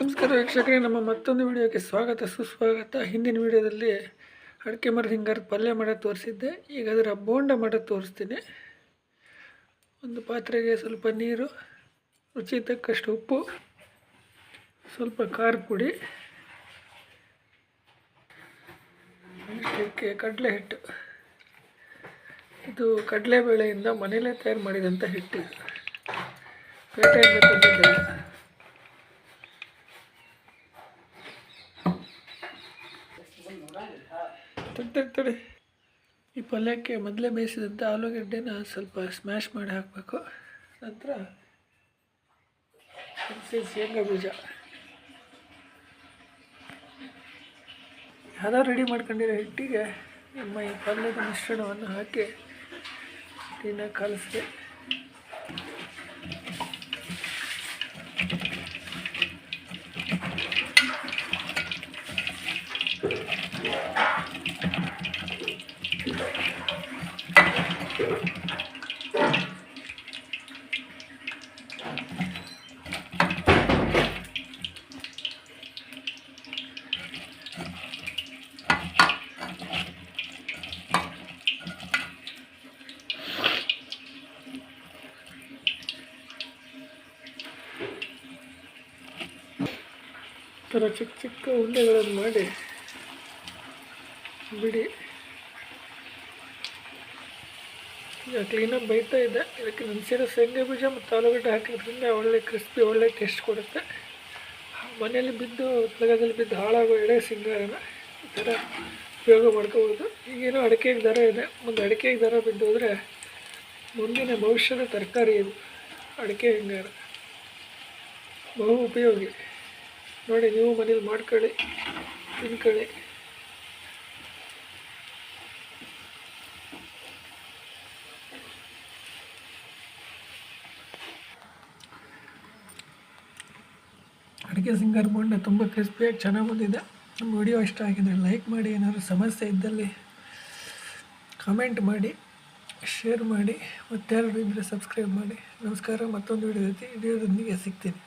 ನಮಸ್ಕಾರ ವೀಕ್ಷಕರೇ, ನಮ್ಮ ಮತ್ತೊಂದು ವಿಡಿಯೋಕ್ಕೆ ಸ್ವಾಗತ, ಸುಸ್ವಾಗತ. ಹಿಂದಿನ ವಿಡಿಯೋದಲ್ಲಿ ಅಡಿಕೆ ಮರದ ಹಿಂಗಾರ ಪಲ್ಯ ಮಾಡ ತೋರಿಸಿದ್ದೆ. ಈಗ ಅದರ ಬೋಂಡ ಮಾಡ ತೋರಿಸ್ತೀನಿ. ಒಂದು ಪಾತ್ರೆಗೆ ಸ್ವಲ್ಪ ನೀರು ರುಚಿ ತಕ್ಕಷ್ಟು ಉಪ್ಪು, ಸ್ವಲ್ಪ ಖಾರ ಪುಡಿ ಇಷ್ಟಕ್ಕೆ ಕಡಲೆ ಹಿಟ್ಟು. ಇದು ಕಡಲೆಬೇಳೆಯಿಂದ ಮನೇಲೇ ತಯಾರು ಮಾಡಿದಂಥ ಹಿಟ್ಟು. ಪೇಟೆಯಿಂದ ತಂದಿದ್ದಲ್ಲ ತಡಿ ತಡಿ ಈ ಪಲ್ಯಕ್ಕೆ ಮೊದಲೇ ಬೇಯಿಸಿದಂಥ ಆಲೂಗಡ್ಡೆನ ಸ್ವಲ್ಪ ಸ್ಮ್ಯಾಶ್ ಮಾಡಿ ಹಾಕಬೇಕು. ನಂತರ ಶೇಂಗಾ ಬೀಜ. ಹದ ರೆಡಿ ಮಾಡ್ಕೊಂಡಿರೋ ಹಿಟ್ಟಿಗೆ ನಿಮ್ಮ ಈ ಪಲ್ಯದ ಮಿಶ್ರಣವನ್ನು ಹಾಕಿ ಕ್ಲೀನಾಗಿ ಕಲಸಿ ಥರ ಚಿಕ್ಕ ಚಿಕ್ಕ ಉಂಡೆಗಳನ್ನು ಮಾಡಿ ಬಿಡಿ. ಈಗ ಕ್ಲೀನಾಗಿ ಬೈತಾ ಇದೆ. ಇದಕ್ಕೆ ನೆನೆಸಿರೋ ಶೇಂಗಾ ಬೀಜ ಮತ್ತು ಆಲೂಗಡ್ಡೆ ಹಾಕಿದ್ರಿಂದ ಒಳ್ಳೆ ಕ್ರಿಸ್ಪಿ, ಒಳ್ಳೆ ಟೇಸ್ಟ್ ಕೊಡುತ್ತೆ. ಮನೆಯಲ್ಲಿ ಬಿದ್ದು ತಳಗದಲ್ಲಿ ಬಿದ್ದು ಹಾಳಾಗೋ ಎಳೆ ಸಿಂಗಾರನ ಈ ಥರ ಉಪಯೋಗ ಮಾಡ್ಕೋಬೋದು. ಈಗೇನೋ ಅಡಿಕೆಗೆ ದರ ಇದೆ. ಒಂದು ಅಡಿಕೆಗೆ ದರ ಬಿದ್ದು ಹೋದರೆ ಮುಂದಿನ ಭವಿಷ್ಯದ ತರಕಾರಿ ಇದು, ಅಡಿಕೆ ಹಿಂಗಾರ ಬಹು ಉಪಯೋಗಿ. ನೋಡಿ ನೀವು ಮನೇಲಿ ಮಾಡ್ಕೊಳ್ಳಿ, ತಿನ್ಕೊಳ್ಳಿ. ಅಡುಗೆ ಸಿಂಗರ್ ಬೋಂಡ ತುಂಬ ಕ್ರಿಸ್ಪಿಯಾಗಿ ಚೆನ್ನಾಗಿ ಬಂದಿದೆ. ನಮ್ಮ ವಿಡಿಯೋ ಇಷ್ಟ ಆಗಿದೆ ಲೈಕ್ ಮಾಡಿ, ಏನಾದರೂ ಸಮಸ್ಯೆ ಇದ್ದಲ್ಲಿ ಕಮೆಂಟ್ ಮಾಡಿ, ಶೇರ್ ಮಾಡಿ ಮತ್ತೆ ಮತ್ತಾರು ಇದ್ದರೆ ಸಬ್ಸ್ಕ್ರೈಬ್ ಮಾಡಿ. ನಮಸ್ಕಾರ, ಮತ್ತೊಂದು ವಿಡಿಯೋ ವಿಡಿಯೋದೊಂದಿಗೆ ಸಿಗ್ತೀನಿ.